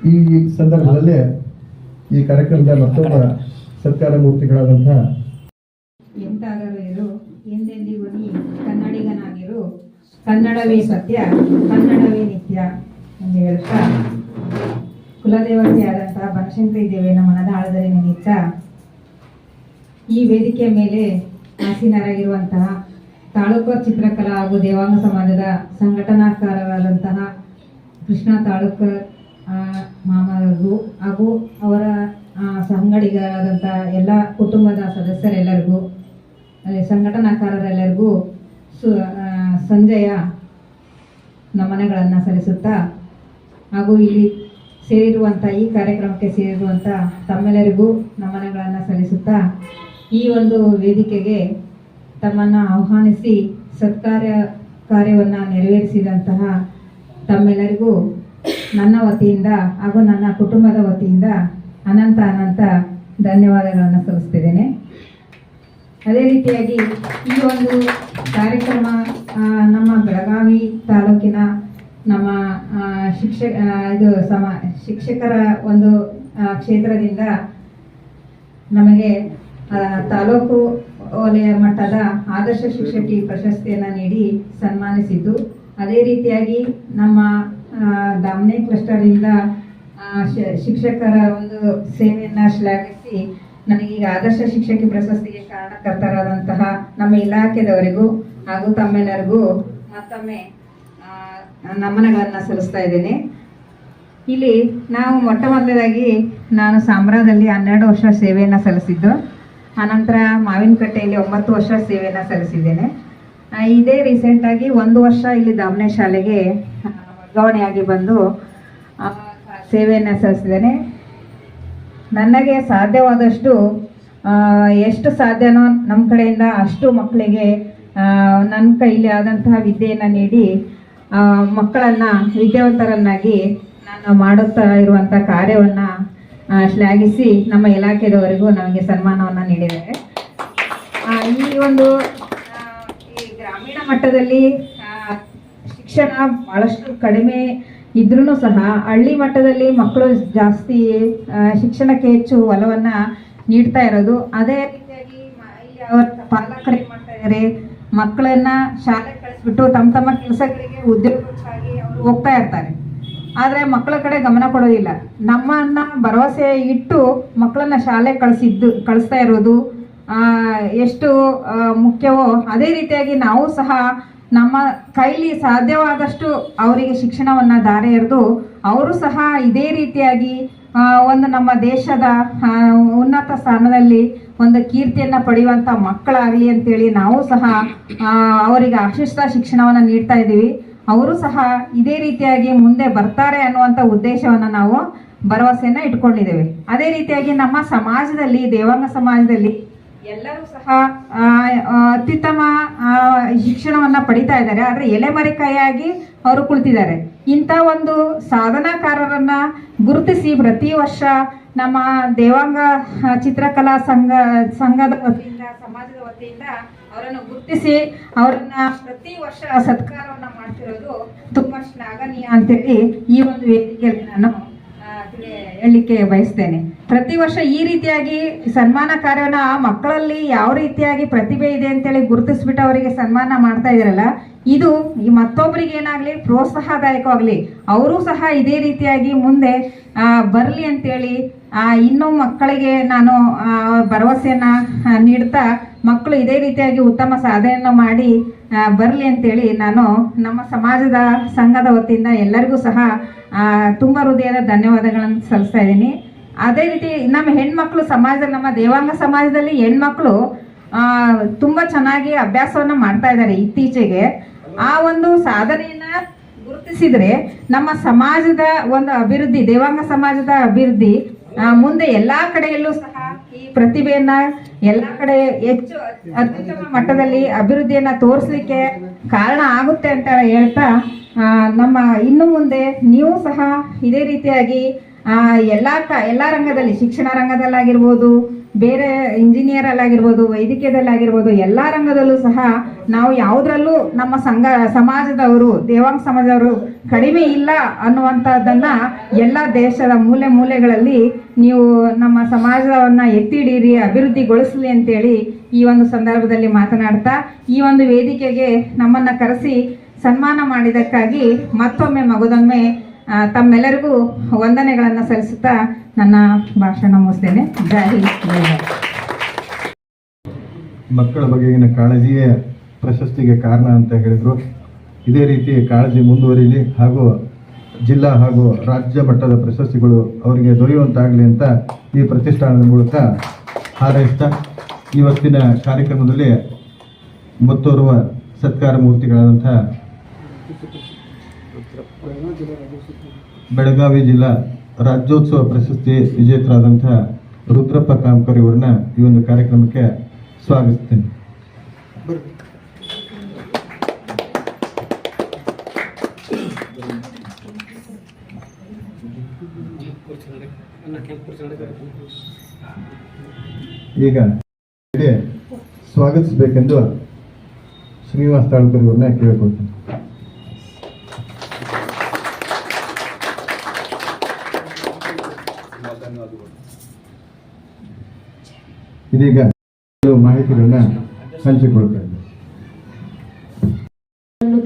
ಈ ಸಂದರ್ಭದಲ್ಲಿ ಈ ಕಾರ್ಯಕ್ರಮದ ಮತ್ತೊಬ್ಬ ಸತ್ಕಾರ ಮೂರ್ತಿಗಳಾದಂತಹ ಎಂತಾದರೂ ಇರು ಎಂದೆಂದಿಗೂ ಕನ್ನಡಿಗನಾಗಿರು. ಕನ್ನಡವೇ ಸತ್ಯ ಕನ್ನಡವೇ ನಿತ್ಯ ಎಂದು ಹೇಳುತ್ತಾ ಕುಲದೇವತೆಯಾದಂತಹ ಬನಶಂಕರಿ ದೇವಿಯನ್ನು ಮನದ ಆಳದಲ್ಲಿ ನೆನೆಯುತ್ತಾ ಈ ವೇದಿಕೆಯ ಮೇಲೆ ಆಸೀನರಾಗಿರುವಂತಹ ತಾಲೂಕು ಚಿತ್ರಕಲಾ ಹಾಗೂ ದೇವಾಂಗ ಸಮಾಜದ ಸಂಘಟನಾಕಾರರಾದಂತಹ ಕೃಷ್ಣ ತಾಲೂಕರ್ ಆ, ಮಾಮರಿಗೂ ಹಾಗೂ ಅವರ ಸಂಗಡಿಗರಾದಂಥ ಎಲ್ಲ ಕುಟುಂಬದ ಸದಸ್ಯರೆಲ್ಲರಿಗೂ ಸಂಘಟನಾಕಾರರೆಲ್ಲರಿಗೂ ಸು ಸಂಜೆಯ ನಮನಗಳನ್ನು ಸಲ್ಲಿಸುತ್ತಾ ಹಾಗೂ ಇಲ್ಲಿ ಸೇರಿರುವಂಥ ಈ ಕಾರ್ಯಕ್ರಮಕ್ಕೆ ಸೇರಿರುವಂಥ ತಮ್ಮೆಲ್ಲರಿಗೂ ನಮನಗಳನ್ನು ಸಲ್ಲಿಸುತ್ತಾ ಈ ಒಂದು ವೇದಿಕೆಗೆ ತಮ್ಮನ್ನು ಆಹ್ವಾನಿಸಿ ಸತ್ಕಾರ್ಯ ಕಾರ್ಯವನ್ನು ನೆರವೇರಿಸಿದಂತಹ ತಮ್ಮೆಲ್ಲರಿಗೂ ನನ್ನ ವತಿಯಿಂದ ಹಾಗೂ ನನ್ನ ಕುಟುಂಬದ ವತಿಯಿಂದ ಅನಂತ ಅನಂತ ಧನ್ಯವಾದಗಳನ್ನು ಸಲ್ಲಿಸ್ತಿದ್ದೇನೆ. ಅದೇ ರೀತಿಯಾಗಿ ಈ ಒಂದು ಕಾರ್ಯಕ್ರಮ ನಮ್ಮ ಬೆಳಗಾವಿ ತಾಲೂಕಿನ ನಮ್ಮ ಶಿಕ್ಷ ಇದು ಸಮ, ಶಿಕ್ಷಕರ ಒಂದು ಕ್ಷೇತ್ರದಿಂದ ನಮಗೆ ತಾಲೂಕು ವಲಯ ಮಟ್ಟದ ಆದರ್ಶ ಶಿಕ್ಷಕಿ ಪ್ರಶಸ್ತಿಯನ್ನು ನೀಡಿ ಸನ್ಮಾನಿಸಿದ್ದು. ಅದೇ ರೀತಿಯಾಗಿ ನಮ್ಮ ದಾಮ್ನೆ ಕ್ಲಸ್ಟರಿಂದ ಶಿಕ್ಷಕರ ಒಂದು ಸೇವೆಯನ್ನು ಶ್ಲಾಘಿಸಿ ನನಗೀಗ ಆದರ್ಶ ಶಿಕ್ಷಕಿ ಪ್ರಶಸ್ತಿಗೆ ಕಾರಣಕರ್ತರಾದಂತಹ ನಮ್ಮ ಇಲಾಖೆದವರಿಗೂ ಹಾಗೂ ತಮ್ಮೆಲ್ಲರಿಗೂ ಮತ್ತೊಮ್ಮೆ ನಮನಗಳನ್ನು ಸಲ್ಲಿಸ್ತಾ ಇದ್ದೇನೆ. ಇಲ್ಲಿ ನಾವು ಮೊಟ್ಟ ಮೊದಲದಾಗಿ ನಾನು ಸಾಮ್ರಾದಲ್ಲಿ ಹನ್ನೆರಡು ವರ್ಷ ಸೇವೆಯನ್ನು ಸಲ್ಲಿಸಿದ್ದು, ಆನಂತರ ಮಾವಿನಕಟ್ಟೆಯಲ್ಲಿ ಒಂಬತ್ತು ವರ್ಷ ಸೇವೆಯನ್ನು ಸಲ್ಲಿಸಿದ್ದೇನೆ. ಇದೇ ರೀಸೆಂಟಾಗಿ ಒಂದು ವರ್ಷ ಇಲ್ಲಿ ದಾಮನೆ ಶಾಲೆಗೆ ವರ್ಗಾವಣೆಯಾಗಿ ಬಂದು ಸೇವೆಯನ್ನು ಸಲ್ಲಿಸಿದ್ದೇನೆ. ನನಗೆ ಸಾಧ್ಯವಾದಷ್ಟು ಎಷ್ಟು ಸಾಧ್ಯನೋ ನಮ್ಮ ಕಡೆಯಿಂದ ಅಷ್ಟು ಮಕ್ಕಳಿಗೆ ನನ್ನ ಕೈಲಿ ಆದಂತಹ ವಿದ್ಯೆಯನ್ನು ನೀಡಿ ಮಕ್ಕಳನ್ನು ವಿದ್ಯಾವಂತರನ್ನಾಗಿ ನಾನು ಮಾಡುತ್ತಾ ಇರುವಂಥ ಕಾರ್ಯವನ್ನು ಶ್ಲಾಘಿಸಿ ನಮ್ಮ ಇಲಾಖೆಯವರೆಗೂ ನಮಗೆ ಸನ್ಮಾನವನ್ನು ನೀಡಿದ್ದಾರೆ ಈ ಒಂದು ಈ ಗ್ರಾಮೀಣ ಮಟ್ಟದಲ್ಲಿ ಶಿಕ್ಷಣ ಬಹಳಷ್ಟು ಕಡಿಮೆ ಇದ್ರೂ ಸಹ ಹಳ್ಳಿ ಮಟ್ಟದಲ್ಲಿ ಮಕ್ಕಳು ಜಾಸ್ತಿ ಶಿಕ್ಷಣಕ್ಕೆ ಹೆಚ್ಚು ಒಲವನ್ನು ನೀಡ್ತಾ ಇರೋದು. ಅದೇ ರೀತಿಯಾಗಿ ಅವರ ಪಾಲಕರು ಏನ್ ಮಾಡ್ತಾ ಇದ್ದಾರೆ ಮಕ್ಕಳನ್ನ ಶಾಲೆ ಕಳಿಸ್ಬಿಟ್ಟು ತಮ್ಮ ತಮ್ಮ ಕೆಲಸಗಳಿಗೆ ಉದ್ಯೋಗಕ್ಕಾಗಿ ಅವರು ಹೋಗ್ತಾ ಇರ್ತಾರೆ. ಆದರೆ ಮಕ್ಕಳ ಕಡೆ ಗಮನ ಕೊಡೋದಿಲ್ಲ. ನಮ್ಮನ್ನ ಭರವಸೆ ಇಟ್ಟು ಮಕ್ಕಳನ್ನ ಶಾಲೆ ಕಳಿಸಿದ್ದು, ಕಳಿಸ್ತಾ ಇರೋದು ಎಷ್ಟು ಮುಖ್ಯವೋ, ಅದೇ ರೀತಿಯಾಗಿ ನಾವು ಸಹ ನಮ್ಮ ಕೈಲಿ ಸಾಧ್ಯವಾದಷ್ಟು ಅವರಿಗೆ ಶಿಕ್ಷಣವನ್ನು ದಾರೆ ಎರೆದು ಅವರು ಸಹ ಇದೇ ರೀತಿಯಾಗಿ ಒಂದು ನಮ್ಮ ದೇಶದ ಉನ್ನತ ಸ್ಥಾನದಲ್ಲಿ ಒಂದು ಕೀರ್ತಿಯನ್ನು ಪಡೆಯುವಂಥ ಮಕ್ಕಳಾಗಲಿ ಅಂತೇಳಿ ನಾವು ಸಹ ಅವರಿಗೆ ಅಶಿಷ್ಟ ಶಿಕ್ಷಣವನ್ನು ನೀಡ್ತಾ ಇದ್ದೀವಿ. ಅವರು ಸಹ ಇದೇ ರೀತಿಯಾಗಿ ಮುಂದೆ ಬರ್ತಾರೆ ಅನ್ನುವಂಥ ಉದ್ದೇಶವನ್ನು ನಾವು ಭರವಸೆಯನ್ನು ಇಟ್ಕೊಂಡಿದ್ದೇವೆ. ಅದೇ ರೀತಿಯಾಗಿ ನಮ್ಮ ಸಮಾಜದಲ್ಲಿ, ದೇವಾಂಗ ಸಮಾಜದಲ್ಲಿ ಎಲ್ಲರೂ ಸಹ ಅತ್ಯುತ್ತಮ ಶಿಕ್ಷಣವನ್ನ ಪಡಿತಾ ಇದ್ದಾರೆ. ಆದರೆ ಎಲೆಮರೆಕಾಯಾಗಿ ಅವರು ಕುಳಿತಿದ್ದಾರೆ. ಇಂಥ ಒಂದು ಸಾಧನಾಕಾರರನ್ನ ಗುರುತಿಸಿ ಪ್ರತಿ ವರ್ಷ ನಮ್ಮ ದೇವಾಂಗ ಚಿತ್ರಕಲಾ ಸಂಘ, ಸಂಘದ ವತಿಯಿಂದ, ಸಮಾಜದ ವತಿಯಿಂದ ಅವರನ್ನು ಗುರುತಿಸಿ ಅವರನ್ನ ಪ್ರತಿ ವರ್ಷ ಸತ್ಕಾರವನ್ನು ಮಾಡ್ತಿರೋದು ತುಂಬಾ ಶ್ಲಾಘನೀಯ ಅಂತೇಳಿ ಈ ಒಂದು ವೇದಿಕೆಯಲ್ಲಿ ನಾನು ಹೇಳಲಿಕ್ಕೆ ಬಯಸ್ತೇನೆ. ಪ್ರತಿ ವರ್ಷ ಈ ರೀತಿಯಾಗಿ ಸನ್ಮಾನ ಕಾರ್ಯವನ್ನ ಆ ಮಕ್ಕಳಲ್ಲಿ ಯಾವ ರೀತಿಯಾಗಿ ಪ್ರತಿಭೆ ಇದೆ ಅಂತೇಳಿ ಗುರುತಿಸ್ಬಿಟ್ಟು ಅವರಿಗೆ ಸನ್ಮಾನ ಮಾಡ್ತಾ ಇದ್ರಲ್ಲ ಇದು ಈ ಮತ್ತೊಬ್ಬರಿಗೆ ಏನಾಗ್ಲಿ ಪ್ರೋತ್ಸಾಹದಾಯಕವಾಗ್ಲಿ ಅವರು ಸಹ ಇದೇ ರೀತಿಯಾಗಿ ಮುಂದೆ ಬರ್ಲಿ ಅಂತೇಳಿ ಆ, ಇನ್ನೂ ಮಕ್ಕಳಿಗೆ ನಾನು ಭರವಸೆಯನ್ನ ನೀಡ್ತಾ ಮಕ್ಕಳು ಇದೇ ರೀತಿಯಾಗಿ ಉತ್ತಮ ಸಾಧನೆಯನ್ನು ಮಾಡಿ ಬರಲಿ ಅಂತೇಳಿ ನಾನು ನಮ್ಮ ಸಮಾಜದ ಸಂಘದ ವತಿಯಿಂದ ಎಲ್ಲರಿಗೂ ಸಹ ತುಂಬ ಹೃದಯದ ಧನ್ಯವಾದಗಳನ್ನು ಸಲ್ಲಿಸ್ತಾ ಇದ್ದೀನಿ. ಅದೇ ರೀತಿ ನಮ್ಮ ಹೆಣ್ಮಕ್ಳು ಸಮಾಜದಲ್ಲಿ ನಮ್ಮ ದೇವಾಂಗ ಸಮಾಜದಲ್ಲಿ ಹೆಣ್ಮಕ್ಳು ತುಂಬ ಚೆನ್ನಾಗಿ ಅಭ್ಯಾಸವನ್ನು ಮಾಡ್ತಾ ಇದ್ದಾರೆ ಇತ್ತೀಚೆಗೆ. ಆ ಒಂದು ಸಾಧನೆಯನ್ನು ಗುರುತಿಸಿದ್ರೆ ನಮ್ಮ ಸಮಾಜದ ಒಂದು ಅಭಿವೃದ್ಧಿ, ದೇವಾಂಗ ಸಮಾಜದ ಅಭಿವೃದ್ಧಿ ಮುಂದೆ ಎಲ್ಲಾ ಕಡೆಯಲ್ಲೂ ಸಹ ಈ ಪ್ರತಿಭೆಯನ್ನ ಎಲ್ಲ ಕಡೆ ಹೆಚ್ಚು ಅತ್ಯುತ್ತಮ ಮಟ್ಟದಲ್ಲಿ ಅಭಿವೃದ್ಧಿಯನ್ನ ತೋರಿಸಲಿಕ್ಕೆ ಕಾರಣ ಆಗುತ್ತೆ ಅಂತ ಹೇಳ್ತಾ ನಮ್ಮ ಇನ್ನು ಮುಂದೆ ನೀವು ಸಹ ಇದೇ ರೀತಿಯಾಗಿ ಎಲ್ಲಾ ಕ, ಎಲ್ಲಾ ರಂಗದಲ್ಲಿ, ಶಿಕ್ಷಣ ರಂಗದಲ್ಲಾಗಿರ್ಬೋದು ಬೇರೆ ಇಂಜಿನಿಯರ್ ಅಲ್ಲಾಗಿರ್ಬೋದು, ವೈದ್ಯಕೀಯದಲ್ಲಾಗಿರ್ಬೋದು, ಎಲ್ಲ ರಂಗದಲ್ಲೂ ಸಹ ನಾವು ಯಾವುದ್ರಲ್ಲೂ ನಮ್ಮ ಸಂಘ, ಸಮಾಜದವರು, ದೇವಾಂಗ ಸಮಾಜದವರು ಕಡಿಮೆ ಇಲ್ಲ ಅನ್ನುವಂಥದ್ದನ್ನ ಎಲ್ಲ ದೇಶದ ಮೂಲೆ ಮೂಲೆಗಳಲ್ಲಿ ನೀವು ನಮ್ಮ ಸಮಾಜವನ್ನು ಎತ್ತಿ ಹಿಡೀರಿ ಅಭಿವೃದ್ಧಿಗೊಳಿಸಲಿ ಅಂತೇಳಿ ಈ ಒಂದು ಸಂದರ್ಭದಲ್ಲಿ ಮಾತನಾಡ್ತಾ, ಈ ಒಂದು ವೇದಿಕೆಗೆ ನಮ್ಮನ್ನ ಕರೆಸಿ ಸನ್ಮಾನ ಮಾಡಿದ್ದಕ್ಕಾಗಿ ಮತ್ತೊಮ್ಮೆ ಮಗದೊಮ್ಮೆ ತಮ್ಮೆಲ್ಲರಿಗೂ ವಂದನೆಗಳನ್ನು ಸಲ್ಲಿಸುತ್ತಾ ನನ್ನ ಭಾಷಣ ಮುಗಿಸ್ತೇನೆ ಜಾರಿ. ಮಕ್ಕಳ ಬಗೆಗಿನ ಕಾಳಜಿಯೇ ಪ್ರಶಸ್ತಿಗೆ ಕಾರಣ ಅಂತ ಹೇಳಿದರು ಇದೇ ರೀತಿ ಕಾಳಜಿ ಮುಂದುವರಿಲಿ ಹಾಗೂ ಜಿಲ್ಲಾ ಹಾಗೂ ರಾಜ್ಯ ಮಟ್ಟದ ಪ್ರಶಸ್ತಿಗಳು ಅವರಿಗೆ ದೊರೆಯುವಂತಾಗಲಿ ಅಂತ ಈ ಪ್ರತಿಷ್ಠಾನದ ಮೂಲಕ ಹಾರೈಸ್ತಾ ಇವತ್ತಿನ ಕಾರ್ಯಕ್ರಮದಲ್ಲಿ ಮತ್ತೋರ್ವ ಸತ್ಕಾರ ಮೂರ್ತಿಗಳಾದಂಥ ಬೆಳಗಾವಿ ಜಿಲ್ಲಾ ರಾಜ್ಯೋತ್ಸವ ಪ್ರಶಸ್ತಿ ವಿಜೇತರಾದಂಥ ರುದ್ರಪ್ಪ ಕಾಮ್ಕರ್ ಇವರನ್ನ ಈ ಒಂದು ಕಾರ್ಯಕ್ರಮಕ್ಕೆ ಸ್ವಾಗತಿಸ್ತೇನೆ. ಈಗ ಸ್ವಾಗತಿಸಬೇಕೆಂದು ಶ್ರೀನಿವಾಸ್ ತಾಳ್ಕರ್ ಇವ್ರನ್ನ ಕೇಳಿಕೊಳ್ತೀನಿ. ಇದೀಗ ಕೆಲವು ಮಾಹಿತಿಗಳನ್ನ ಹಂಚಿಕೊಳ್ತಾ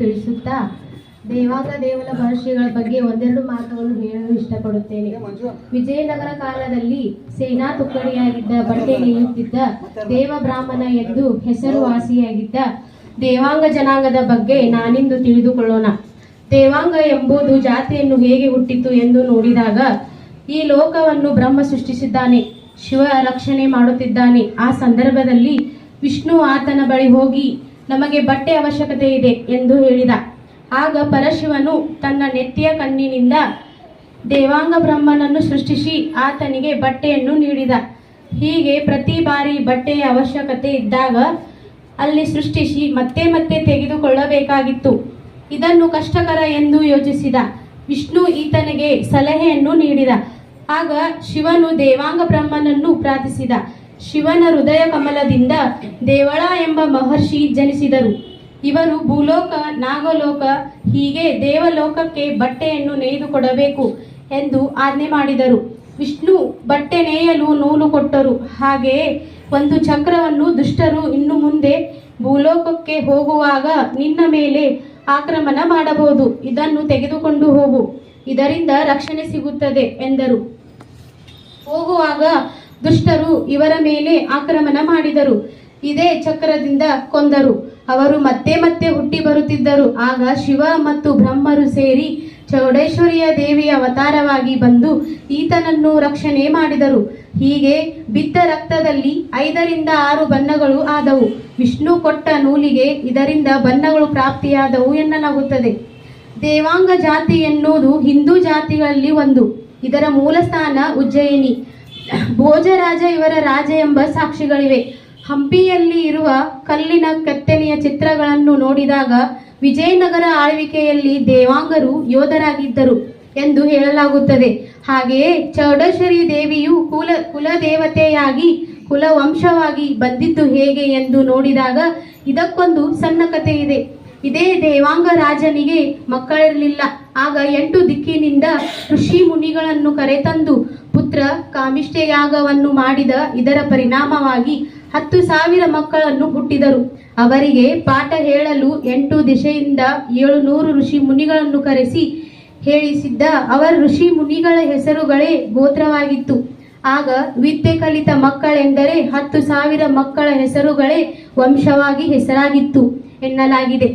ತಿಳಿಸುತ್ತಾ, ದೇವಾಂಗ ದೇವಲ ಮಹರ್ಷಿಗಳ ಬಗ್ಗೆ ಒಂದೆರಡು ಮಾತುಗಳನ್ನು ಹೇಳಲು ಇಷ್ಟಪಡುತ್ತೇನೆ. ವಿಜಯನಗರ ಕಾಲದಲ್ಲಿ ಸೇನಾ ತುಕ್ಕಡಿಯಾಗಿದ್ದ ಬಟ್ಟೆ ನೇಯುತ್ತಿದ್ದ, ದೇವ ಬ್ರಾಹ್ಮಣ ಎಂದು ಹೆಸರುವಾಸಿಯಾಗಿದ್ದ ದೇವಾಂಗ ಜನಾಂಗದ ಬಗ್ಗೆ ನಾನಿಂದು ತಿಳಿದುಕೊಳ್ಳೋಣ. ದೇವಾಂಗ ಎಂಬುದು ಜಾತಿಯನ್ನು ಹೇಗೆ ಹುಟ್ಟಿತು ಎಂದು ನೋಡಿದಾಗ ಈ ಲೋಕವನ್ನು ಬ್ರಹ್ಮ ಸೃಷ್ಟಿಸಿದ್ದಾನೆ. ಶಿವ ರಕ್ಷಣೆ ಮಾಡುತ್ತಿದ್ದಾನೆ. ಆ ಸಂದರ್ಭದಲ್ಲಿ ವಿಷ್ಣು ಆತನ ಬಳಿ ಹೋಗಿ, ನಮಗೆ ಬಟ್ಟೆ ಅವಶ್ಯಕತೆ ಇದೆ ಎಂದು ಹೇಳಿದ. ಆಗ ಪರಶಿವನು ತನ್ನ ನೆತ್ತಿಯ ಕಣ್ಣಿನಿಂದ ದೇವಾಂಗ ಬ್ರಹ್ಮನನ್ನು ಸೃಷ್ಟಿಸಿ ಆತನಿಗೆ ಬಟ್ಟೆಯನ್ನು ನೀಡಿದ. ಹೀಗೆ ಪ್ರತಿ ಬಾರಿ ಬಟ್ಟೆಯ ಅವಶ್ಯಕತೆ ಇದ್ದಾಗ ಅಲ್ಲಿ ಸೃಷ್ಟಿಸಿ ಮತ್ತೆ ಮತ್ತೆ ತೆಗೆದುಕೊಳ್ಳಬೇಕಾಗಿತ್ತು. ಇದನ್ನು ಕಷ್ಟಕರ ಎಂದು ಯೋಚಿಸಿದ. ವಿಷ್ಣು ಈತನಿಗೆ ಸಲಹೆಯನ್ನು ನೀಡಿದ. ಆಗ ಶಿವನು ದೇವಾಂಗ ಬ್ರಹ್ಮನನ್ನು ಪ್ರಾರ್ಥಿಸಿದ. ಶಿವನ ಹೃದಯ ಕಮಲದಿಂದ ದೇವಳ ಎಂಬ ಮಹರ್ಷಿ ಜನಿಸಿದರು. ಇವರು ಭೂಲೋಕ, ನಾಗಲೋಕ, ಹೀಗೆ ದೇವಲೋಕಕ್ಕೆ ಬಟ್ಟೆಯನ್ನು ನೇಯ್ದು ಕೊಡಬೇಕು ಎಂದು ಆಜ್ಞೆ ಮಾಡಿದರು. ವಿಷ್ಣು ಬಟ್ಟೆ ನೇಯಲು ನೂಲು ಕೊಟ್ಟರು. ಹಾಗೆಯೇ ಒಂದು ಚಕ್ರವನ್ನು ದುಷ್ಟರು ಇನ್ನು ಮುಂದೆ ಭೂಲೋಕಕ್ಕೆ ಹೋಗುವಾಗ ನಿನ್ನ ಮೇಲೆ ಆಕ್ರಮಣ ಮಾಡಬಹುದು. ಇದನ್ನು ತೆಗೆದುಕೊಂಡು ಹೋಗು. ಇದರಿಂದ ರಕ್ಷಣೆ ಸಿಗುತ್ತದೆ ಎಂದರು. ಹೋಗುವಾಗ ದುಷ್ಟರು ಇವರ ಮೇಲೆ ಆಕ್ರಮಣ ಮಾಡಿದರು. ಇದೇ ಚಕ್ರದಿಂದ ಕೊಂದರು. ಅವರು ಮತ್ತೆ ಮತ್ತೆ ಹುಟ್ಟಿ ಬರುತ್ತಿದ್ದರು. ಆಗ ಶಿವ ಮತ್ತು ಬ್ರಹ್ಮರು ಸೇರಿ ಚೌಡೇಶ್ವರಿಯ ದೇವಿಯ ಅವತಾರವಾಗಿ ಬಂದು ಈತನನ್ನು ರಕ್ಷಣೆ ಮಾಡಿದರು. ಹೀಗೆ ಬಿದ್ದ ರಕ್ತದಲ್ಲಿ ಐದರಿಂದ ಆರು ಬಣ್ಣಗಳು ಆದವು. ವಿಷ್ಣು ಕೊಟ್ಟ ನೂಲಿಗೆ ಇದರಿಂದ ಬಣ್ಣಗಳು ಪ್ರಾಪ್ತಿಯಾದವು ಎನ್ನಲಾಗುತ್ತದೆ. ದೇವಾಂಗ ಜಾತಿ ಎನ್ನುವುದು ಹಿಂದೂ ಜಾತಿಗಳಲ್ಲಿ ಒಂದು. ಇದರ ಮೂಲ ಸ್ಥಾನ ಉಜ್ಜಯಿನಿ. ಭೋಜರಾಜ ಇವರ ರಾಜ ಎಂಬ ಸಾಕ್ಷಿಗಳಿವೆ. ಹಂಪಿಯಲ್ಲಿ ಇರುವ ಕಲ್ಲಿನ ಕೆತ್ತನೆಯ ಚಿತ್ರಗಳನ್ನು ನೋಡಿದಾಗ ವಿಜಯನಗರ ಆಳ್ವಿಕೆಯಲ್ಲಿ ದೇವಾಂಗರು ಯೋಧರಾಗಿದ್ದರು ಎಂದು ಹೇಳಲಾಗುತ್ತದೆ. ಹಾಗೆಯೇ ಚೌಡೇಶ್ವರಿ ದೇವಿಯು ಕುಲ ಕುಲದೇವತೆಯಾಗಿ ಕುಲವಂಶವಾಗಿ ಬಂದಿದ್ದು ಹೇಗೆ ಎಂದು ನೋಡಿದಾಗ ಇದಕ್ಕೊಂದು ಸಣ್ಣ ಕಥೆ ಇದೆ ಇದೇ ದೇವಾಂಗ ರಾಜನಿಗೆ ಮಕ್ಕಳಿರಲಿಲ್ಲ. ಆಗ ಎಂಟು ದಿಕ್ಕಿನಿಂದ ಋಷಿ ಮುನಿಗಳನ್ನು ಕರೆತಂದು ಪುತ್ರ ಕಾಮಿಷ್ಠೆಯಾಗವನ್ನು ಮಾಡಿದ ಇದರ ಪರಿಣಾಮವಾಗಿ ಹತ್ತು ಸಾವಿರ ಮಕ್ಕಳನ್ನು ಹುಟ್ಟಿದರು. ಅವರಿಗೆ ಪಾಠ ಹೇಳಲು ಎಂಟು ದಿಶೆಯಿಂದ ಏಳು ನೂರು ಋಷಿ ಮುನಿಗಳನ್ನು ಕರೆಸಿ ಹೇಳಿಸಿದ್ದ ಅವರ ಋಷಿ ಮುನಿಗಳ ಹೆಸರುಗಳೇ ಗೋತ್ರವಾಗಿತ್ತು. ಆಗ ವಿದ್ಯೆ ಕಲಿತ ಮಕ್ಕಳೆಂದರೆ ಹತ್ತು ಸಾವಿರ ಮಕ್ಕಳ ಹೆಸರುಗಳೇ ವಂಶವಾಗಿ ಹೆಸರಾಗಿತ್ತು ಎನ್ನಲಾಗಿದೆ.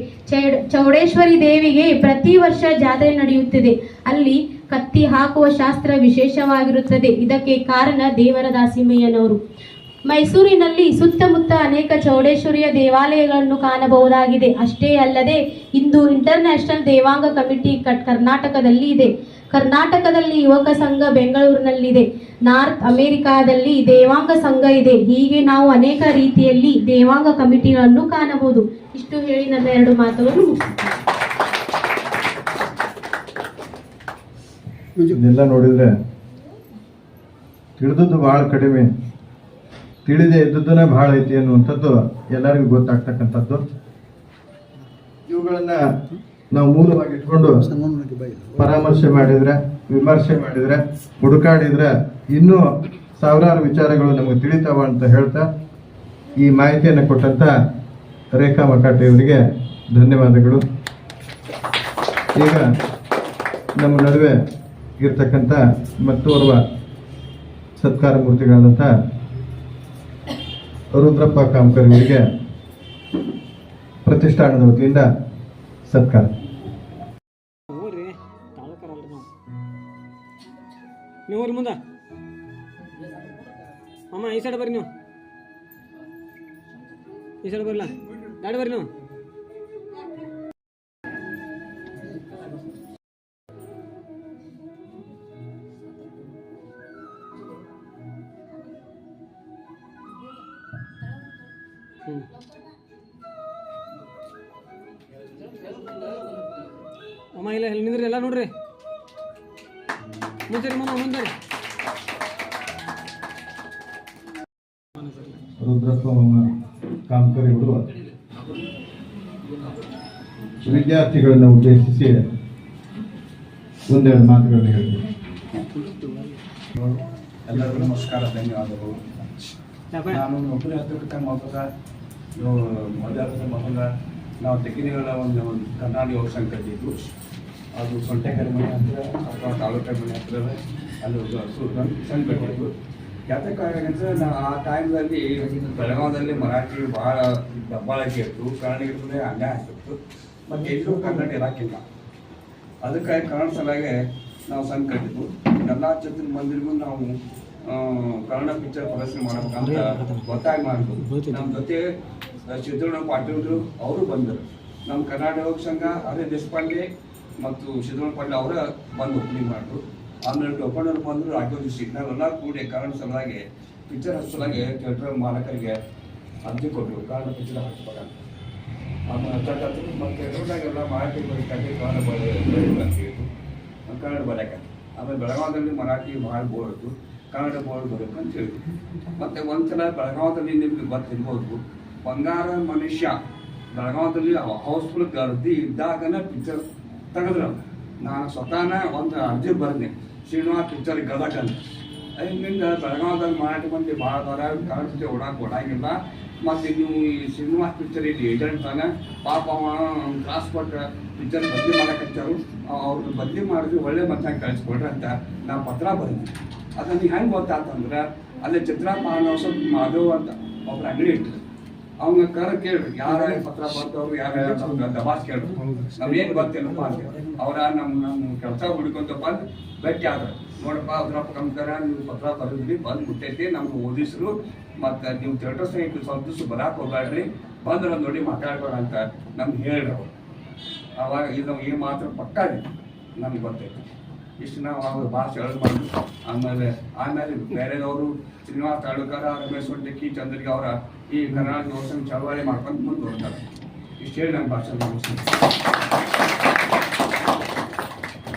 ಚೌಡೇಶ್ವರಿ ದೇವಿಗೆ ಪ್ರತಿ ವರ್ಷ ಜಾತ್ರೆ ನಡೆಯುತ್ತದೆ. ಅಲ್ಲಿ ಕತ್ತಿ ಹಾಕುವ ಶಾಸ್ತ್ರ ವಿಶೇಷವಾಗಿರುತ್ತದೆ. ಇದಕ್ಕೆ ಕಾರಣ ದೇವರ ದಾಸಿಮಯ್ಯನವರು. ಮೈಸೂರಿನಲ್ಲಿ ಸುತ್ತಮುತ್ತ ಅನೇಕ ಚೌಡೇಶ್ವರಿಯ ದೇವಾಲಯಗಳನ್ನು ಕಾಣಬಹುದಾಗಿದೆ. ಅಷ್ಟೇ ಅಲ್ಲದೆ, ಇಂದು ಇಂಟರ್ನ್ಯಾಷನಲ್ ದೇವಾಂಗ ಕಮಿಟಿ ಕರ್ನಾಟಕದಲ್ಲಿ ಇದೆ. ಕರ್ನಾಟಕದಲ್ಲಿ ಯುವಕ ಸಂಘ ಬೆಂಗಳೂರಿನಲ್ಲಿದೆ. ನಾರ್ತ್ ಅಮೆರಿಕಾದಲ್ಲಿ ದೇವಾಂಗ ಸಂಘ ಇದೆ. ಹೀಗೆ ನಾವು ಅನೇಕ ರೀತಿಯಲ್ಲಿ ದೇವಾಂಗ ಕಮಿಟಿಗಳನ್ನು ಕಾಣಬಹುದು. ಇಷ್ಟು ಹೇಳಿ ನನ್ನ ಎರಡು ಮಾತುಗಳನ್ನು ಇದೆಲ್ಲ ನೋಡಿದ್ರೆ ತಿಳಿದದ್ದು ಬಹಳ ಕಡಿಮೆ. ತಿಳಿದೇ ಇದ್ದದ್ದನ್ನ ಬಹಳ ಐತಿ ಅನ್ನುವಂಥದ್ದು ಎಲ್ಲರಿಗೂ ಗೊತ್ತಾಗ್ತಕ್ಕಂಥದ್ದು. ಇವುಗಳನ್ನ ನಾವು ಮೂಲವಾಗಿ ಇಟ್ಕೊಂಡು ಪರಾಮರ್ಶೆ ಮಾಡಿದ್ರೆ, ವಿಮರ್ಶೆ ಮಾಡಿದ್ರೆ, ಹುಡುಕಾಡಿದ್ರೆ ಇನ್ನೂ ಸಾವಿರಾರು ವಿಚಾರಗಳು ನಮಗೆ ತಿಳಿತಾವ ಅಂತ ಹೇಳ್ತಾ ಈ ಮಾಹಿತಿಯನ್ನು ಕೊಟ್ಟಂತ ರೇಖಾ ಮಕಾಟೆ ಅವರಿಗೆ ಧನ್ಯವಾದಗಳು. ಈಗ ನಮ್ಮ ನಡುವೆ ಇರ್ತಕ್ಕಂಥ ಮತ್ತೋರ್ವ ಸತ್ಕಾರ ಮೂರ್ತಿಗಳಾದಂಥ ರುದ್ರಪ್ಪ ಕಾಮಕರ್ ಅವರಿಗೆ ಪ್ರತಿಷ್ಠಾನದ ವತಿಯಿಂದ ಸತ್ಕಾರ. ಅಮ್ಮ, ಈ ಸೈಡ್ ಬರ್ರಿ ನೀವು. ಈ ಸೈಡ್ ಬರಲ್ಲ ಬರ್ರಿ ನೀವು ಅಮ್ಮ ಇಲ್ಲ ಎಲ್ಲಿ ನಿಂದ್ರಿ ಎಲ್ಲ ನೋಡ್ರಿ. ಮುಂಚೆ ಮಮ್ಮ ಮುಂದೆ ರುದ್ರಪ್ಪ ಕಾಮಕರಿ ಇವರು ವಿದ್ಯಾರ್ಥಿಗಳನ್ನ ಉದ್ದೇಶಿಸಿ ಒಂದೆರಡು ಮಾತುಗಳನ್ನು ಹೇಳಿದರು ಎಲ್ಲರಿಗೂ ನಮಸ್ಕಾರ ಧನ್ಯವಾದಗಳು. ನಾನು ಹತ್ತಿರಕ್ಕೆ ಮೊದಲ ಮೊದಲ ಮೊದಲ ನಾವು ತೆಗಿನಿಗಳ ಒಂದು ಒಂದು ಕರ್ನಾಟಕ ಯೋಗ ಸಂಘ ಕಟ್ಟಿದ್ದು ಅದು ಸೊಂಟೆಕರಿ ಮನೆ ಹತ್ತಿರ ಅಥವಾ ತಾಲೂಕರ ಮನೆ ಹತ್ತಿರ ಅಲ್ಲಿ ಒಂದು ಹಸು ಸಂಘ ಕಟ್ಟಿದ್ದು ಯಾತಕ್ಕಾಗಂದ್ರೆ ನಾ ಆ ಟೈಮ್ನಲ್ಲಿ ಬೆಳಗಾವದಲ್ಲಿ ಮರಾಠಿ ಭಾಳ ದಬ್ಬಾಳಿಕೆ ಇತ್ತು. ಕಾರಣಕ್ಕೆ ಅನ್ಯಾಯ ಆಗ್ತಿತ್ತು. ಮತ್ತು ಎಲ್ಲೂ ಕನ್ನಡ ಇರಾಕಿಲ್ಲ. ಅದಕ್ಕಾಗಿ ಕನ್ನಡ ಸಲಾಗೆ ನಾವು ಸಂಘ ಕಟ್ಟಿದ್ವು ಎಲ್ಲ ಚತುರ್ ಮಂದಿರಿಗೂ ನಾವು ಕನ್ನಡ ಪಿಕ್ಚರ್ ಪ್ರದರ್ಶನ ಮಾಡಬೇಕಂತ ಒತ್ತಾಯ ಮಾಡಿದ್ವು. ನಮ್ಮ ಜೊತೆ ಸಿದ್ದಣ್ಣ ಪಾಟೀಲ್ರು ಅವರು ಬಂದರು. ನಮ್ಮ ಕರ್ನಾಟಕ ಸಂಘ, ಅದೇ ದೇಶಪಾಂಡೆ ಮತ್ತು ಸಿದ್ದಣ್ಣ ಪಾಟೀಲ್ ಅವರ ಬಂದು ಓಪನಿಂಗ್ ಮಾಡಿದ್ರು. ಆಮೇಲೆ ಟೊಪ್ಪಣ್ಣರು ಬಂದರು ರಾಘೋಜಿ ಸಿಗ್ನಲ್ ನಾವೆಲ್ಲ ಕೂಡಿ ಕನ್ನಡ ಸಲುವಾಗಿ, ಪಿಕ್ಚರ್ ಹಚ್ಚಲಾಗೆ ಥಿಯೇಟರ್ ಮಾಲಕರಿಗೆ ಅರ್ಜಿ ಕೊಟ್ಟರು. ಕನ್ನಡ ಪಿಕ್ಚರ್ ಹಚ್ಬೇಕಂತ ಮತ್ತೆ ಥಿಯೇಟರ್ದಾಗೆಲ್ಲ ಮರಾಠಿ ಬರೀಕಾಗಿ ಕನ್ನಡ ಬರೀಬೇಕು ಬರೋಕೆ ಆಮೇಲೆ ಬೆಳಗಾವದಲ್ಲಿ ಮರಾಠಿ ಭಾಳ ಬೋರ್ ಇತ್ತು ಕನ್ನಡ ಬೋರ್ಡ್ ಬರಬೇಕು ಅಂತ ಹೇಳಿದ್ರು ಮತ್ತೆ ಒಂದ್ಸಲ ಬೆಳಗಾವದಲ್ಲಿ ನಿಮ್ಗೆ ಗೊತ್ತಿರ್ಬೋದು, ಬಂಗಾರ ಮನುಷ್ಯ ಬೆಳಗಾವದಲ್ಲಿ ಹೌಸ್ಫುಲ್ ಗರ್ದಿ ಇದ್ದಾಗನ ಪಿಕ್ಚರ್ ತೆಗೆದ್ರು ನಾನು ಸ್ವತಃನ ಒಂದು ಅರ್ಜಿ ಬರ್ದೆ, ಶ್ರೀನಿವಾಸ್ ಪಿಕ್ಚರ್ ಗದಗ ಅಂತ ಅದರಿಂದ ಬೆಳಗಾವದಲ್ಲಿ ಮರಾಠಿ ಮಂದಿ ಭಾಳ ದೊಡ್ಡ ಕನ್ನಡ ಜೊತೆ ಓಡಾಕ್ ಓಡಾಗಿಲ್ಲ ಮತ್ತು ನೀವು ಈ ಶ್ರೀನಿವಾಸ್ ಪಿಕ್ಚರ್ ಇಲ್ಲಿ ಏಜೆಂಟ್ ತಾನೆ. ಪಾಪ ಅವ ಕ್ಲಾಸ್ ಕೊಟ್ಟ ಪಿಕ್ಚರ್ ಬದಲಿ ಮಾಡಕತ್ತಾರು. ಅವ್ರನ್ನ ಬದಲಿ ಮಾಡಿದ್ವಿ ಒಳ್ಳೆ ಮತ್ತಾಗ ಕಳಿಸ್ಕೊಡ್ರಿ ಅಂತ ನಾ ಪತ್ರ ಬರೆದೆ ಅದನ್ನು ಹೆಂಗೆ ಗೊತ್ತಾತಂದ್ರೆ, ಅಲ್ಲೇ ಚಿತ್ರ ಸ್ವಲ್ಪ ಮಾಧವ್ ಅಂತ ಒಬ್ರು ಅಂಗಡಿ ಇಟ್ಟು ಅವ್ನ ಕರ ಕೇಳ್ರಿ, ಯಾರ ಪತ್ರ ಬರ್ತವ್ರು ಯಾರ ದಬಾಸ್ ಕೇಳ್ರಿ ನಮ್ಗೇನು ಗೊತ್ತಿಲ್ಲಪ್ಪ ಅಂತ. ಅವ್ರ ನಮ್ಮ ನಮ್ಮ ಕೆಲಸ ಹುಡ್ಕೊಂತ ಭೇಟಿ ಆದ್ರು ನೋಡಪ್ಪ, ಅದ್ರಪ್ಪ ಕಂಕರ ನೀವು ಪತ್ರ ಬರೆದ್ರಿ, ಬಂದು ಮುಟ್ಟೈತಿ ನಮ್ಗೆ ಓದಿಸ್ರು. ಮತ್ತು ನೀವು ಥಿಯೇಟರ್ ಸ್ನೇಹಿತರು ಸ್ವಲ್ಪ ದಿವಸ ಬರಾಕ್ ಹೋಗ್ಬೇಡ್ರಿ ಬಂದ್ರೆ ನೋಡಿ ಮಾತಾಡ್ಬೇಡ ಅಂತ ನಮ್ಗೆ ಹೇಳ್ರಿ ಅವ್ರು. ಅವಾಗ ಇದು ಈ ಮಾತ್ರ ಪಕ್ಕ ನಮ್ಗೆ ಗೊತ್ತೈತಿ. ಇಷ್ಟು ನಾವು ಅವ್ರ ಭಾಷೆ ಹೇಳಿ ಮಾಡಿ ಆಮೇಲೆ ಆಮೇಲೆ ಬೇರೆದವರು, ಶ್ರೀನಿವಾಸ ತಾಳುಕರ ರಮೇಶ್ ಹೊಂಟಕಿ ಚಂದ್ರಿಗೆ ಅವರ ಈ ಕರ್ನಾಟಕ ಚಳವಳಿ ಮಾಡ್ಕೊಂಡು ಮುಂದುವರ್ತಾರೆ ಇಷ್ಟು ಹೇಳಿ ನನ್ನ ಭಾಷೆ ಮುಗಿಸ್ತೀನಿ.